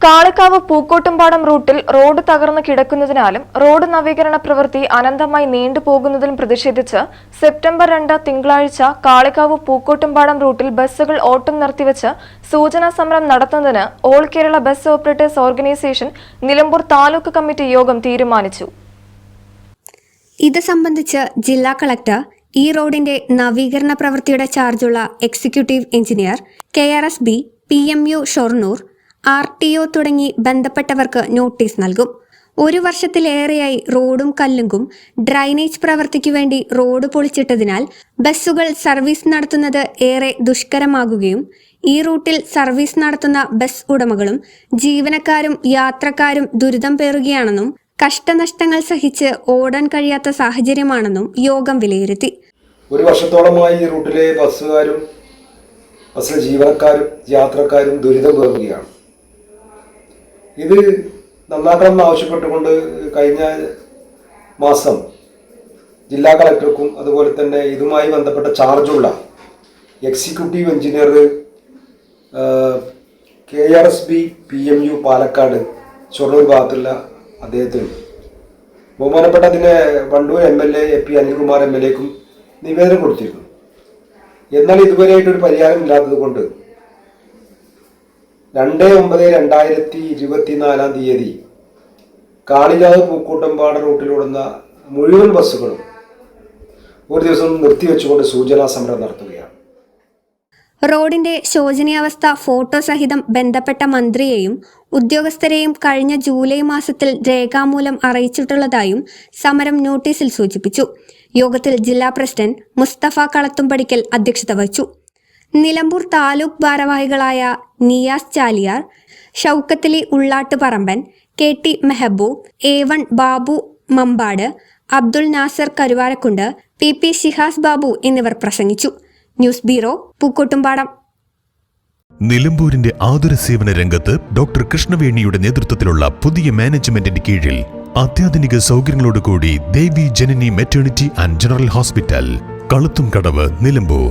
കാളിക്കാവ് പൂക്കോട്ടുംപാടം റൂട്ടിൽ റോഡ് തകർന്നു കിടക്കുന്നതിനാലും റോഡ് നവീകരണ പ്രവൃത്തി അനന്തമായി നീണ്ടുപോകുന്നതിലും പ്രതിഷേധിച്ച് സെപ്റ്റംബർ രണ്ട് തിങ്കളാഴ്ച കാളിക്കാവ് പൂക്കോട്ടുംപാടം റൂട്ടിൽ ബസ്സുകൾ ഓട്ടം നിർത്തിവെച്ച് സൂചനാ സമരം നടത്തുന്നതിന് all Kerala bus operators organisation Nilambur taluk committee യോഗം തീരുമാനിച്ചു. ഇത് സംബന്ധിച്ച് ജില്ലാ കളക്ടർ ഈ റോഡിന്റെ നവീകരണ പ്രവൃത്തിയുടെ ചാർജുള്ള executive engineer K R S B P M U Shoranur R T O തുടങ്ങി ബന്ധപ്പെട്ടവർക്ക് നോട്ടീസ് നൽകും. ഒരു വർഷത്തിലേറെയായി റോഡും കല്ലുങ്കും ഡ്രൈനേജ് പ്രവർത്തിക്കു വേണ്ടി റോഡ് പൊളിച്ചിട്ടതിനാൽ ബസ്സുകൾ സർവീസ് നടത്തുന്നത് ഏറെ ദുഷ്കരമാകുകയും ഈ റൂട്ടിൽ സർവീസ് നടത്തുന്ന ബസ് ഉടമകളും ജീവനക്കാരും യാത്രക്കാരും ദുരിതം പേറുകയാണെന്നും കഷ്ടനഷ്ടങ്ങൾ സഹിച്ച് ഓടാൻ കഴിയാത്ത സാഹചര്യമാണെന്നും യോഗം വിലയിരുത്തി. ഒരു വർഷത്തോളമായി ഈ റൂട്ടിലെ ബസ്സുകാരും ബസ്സിലെ ജീവനക്കാരും യാത്രക്കാരും ദുരിതം പേറുകയാണ്. ഇത് നന്നാക്കണം എന്ന് ആവശ്യപ്പെട്ടുകൊണ്ട് കഴിഞ്ഞ മാസം ജില്ലാ കളക്ടർക്കും അതുപോലെ തന്നെ ഇതുമായി ബന്ധപ്പെട്ട ചാർജുള്ള executive engineer K R S B P M U Palakkad Shoranur ഭാഗത്തുള്ള അദ്ദേഹത്തിന്. ബഹുമാനപ്പെട്ട അതിന് Wandoor M L A A P Anilkumar M L എക്കും നിവേദനം കൊടുത്തിരുന്നു. എന്നാൽ ഇതുവരെയായിട്ടൊരു പരിഹാരം ഇല്ലാത്തത് കൊണ്ട് രണ്ട് ഒമ്പത് രണ്ടായിരത്തി ഇരുപത്തിനാലാം തീയതി കാളികാവ് പൂക്കൂട്ടമ്പാട റൂട്ടിലോടുന്ന മുഴുവൻ ബസ്സുകളും ഒരു ദിവസം നിർത്തിവെച്ചുകൊണ്ട് സൂചനാ സമരം നടത്തുകയാണ്. റോഡിന്റെ ശോചനീയാവസ്ഥ ഫോട്ടോ സഹിതം ബന്ധപ്പെട്ട മന്ത്രിയെയും ഉദ്യോഗസ്ഥരെയും കഴിഞ്ഞ ജൂലൈ മാസത്തിൽ രേഖാമൂലം അറിയിച്ചിട്ടുള്ളതായും സമരം നോട്ടീസിൽ സൂചിപ്പിച്ചു. യോഗത്തിൽ ജില്ലാ പ്രസിഡന്റ് മുസ്തഫ കളത്തുംപടിക്കൽ അധ്യക്ഷത വഹിച്ചു. നിലമ്പൂർ താലൂക്ക് ഭാരവാഹികളായ Niyas Chaliyar ഷൗക്കത്തിലെ Ullattu Paramban K T Mehaboob A one Babu Mambad Abdul Nasar Karuvarakundu P P Shihas Babu എന്നിവർ പ്രസംഗിച്ചു. News bureau Pookkottumpadam. നിലമ്പൂരിന്റെ ആതുര സേവന രംഗത്ത് ഡോക്ടർ കൃഷ്ണവേണിയുടെ നേതൃത്വത്തിലുള്ള പുതിയ മാനേജ്മെന്റിന്റെ കീഴിൽ അത്യാധുനിക സൗകര്യങ്ങളോടുകൂടി Devi Janani maternity and general hospital കളുത്തും കടവ് നിലമ്പൂർ.